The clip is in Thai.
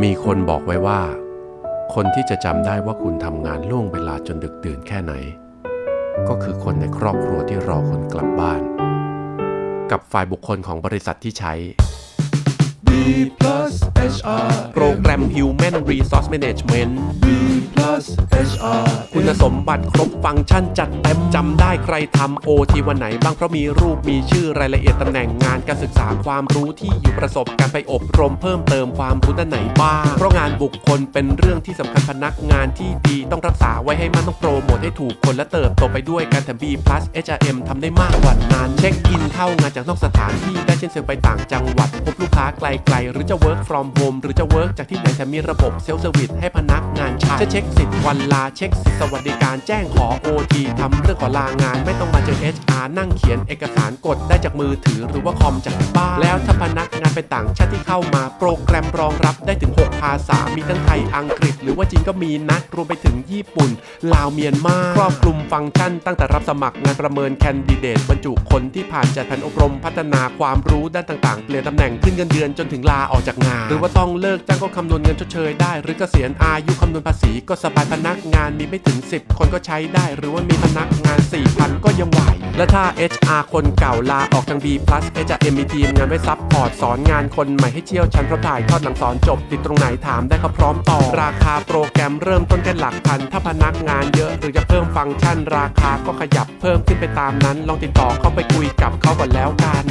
มีคนบอกไว้ว่า คนที่จะจำได้ว่าคุณทำงานล่วงเวลาจนดึกดื่นแค่ไหน ก็คือคนในครอบครัวที่รอคนกลับบ้าน กับฝ่ายบุคคลของบริษัทที่ใช้ plus HR โปรแกรม Human Resource Management B plus HR คุณสมบัติครบฟังก์ชันจัดเต็มจำได้ใครทำโอทีวันไหนบ้างเพราะมีรูปมีชื่อรายละเอียดตำแหน่งงานการศึกษาความรู้ที่อยู่ประสบการไปอบรมเพิ่มเติมความรู้ด้านไหนบ้าง เพราะงานบุคคลเป็นเรื่องที่สำคัญพนักงานที่ดีต้องรักษาไว้ให้มันต้องโปรโมทให้ถูกคนและเติบโตไปด้วยการแถม B plus HRM ทำได้มากกว่านั้นเช็คอินเข้างานจากนอกสถานที่ได้เช่นเซลล์ไปต่างจังหวัดพบลูกค้าไกลๆหรือจะ work from home หรือจะ work จากที่ไหนแต่มีระบบเซลล์เซอร์วิสให้พนักงานใช้จะเช็คสิทธิ์วันลาเช็คสิทธิสวัสดิการแจ้งขอ OT ทำเรื่องขอลางาน ไม่ต้องมาเจอ HR นั่งเขียนเอกสารกดได้จากมือถือหรือว่าคอมจากบ้านแล้วถ้าพนักงานเป็นต่างชาติที่เข้ามาโปรแกรมรองรับได้ถึง 6 ภาษา มีทั้งไทยอังกฤษ หรือว่าจีนก็มีนะรวมไปถึงญี่ปุ่น ลาวเมียนมาครอบคลุมฟังก์ชันตั้งแต่รับสมัครงานประเมินแคนดิเดตบรรจุคนที่ผ่านจัดพันอบรมพัฒนาความรู้ด้านต่างๆ เปลี่ยนตำแหน่งขึ้นเงินเดือนจนถึงลาออกจากงาน หรือว่าต้องเลิกจ้างก็คำนวณเงินชดเชยได้ หรือเกษียณอายุคำนวณภาษีก็สบายพนักงานมีไม่ถึง 10 คนก็ใช้ได้ หรือว่ามีพนักงาน 4,000 ก็ยังไหว และถ้า HR คนเก่าลาออกทาง B plus HRM มีทีมงานไว้ซับพอร์ตสอนงานคนใหม่ให้เชี่ยวชันเพราะถ่ายทอดหลังสอนจบ ติดตรงไหนถามได้เขาพร้อมต่อ ราคาโปรแกรมเริ่มต้นแค่หลักพัน ถ้าพนักงานเยอะหรือจะเพิ่มฟังก์ชันราคาก็ขยับเพิ่มขึ้นไปตามนั้น ลองติดต่อเข้าไปคุยกับเขาก่อนแล้วกัน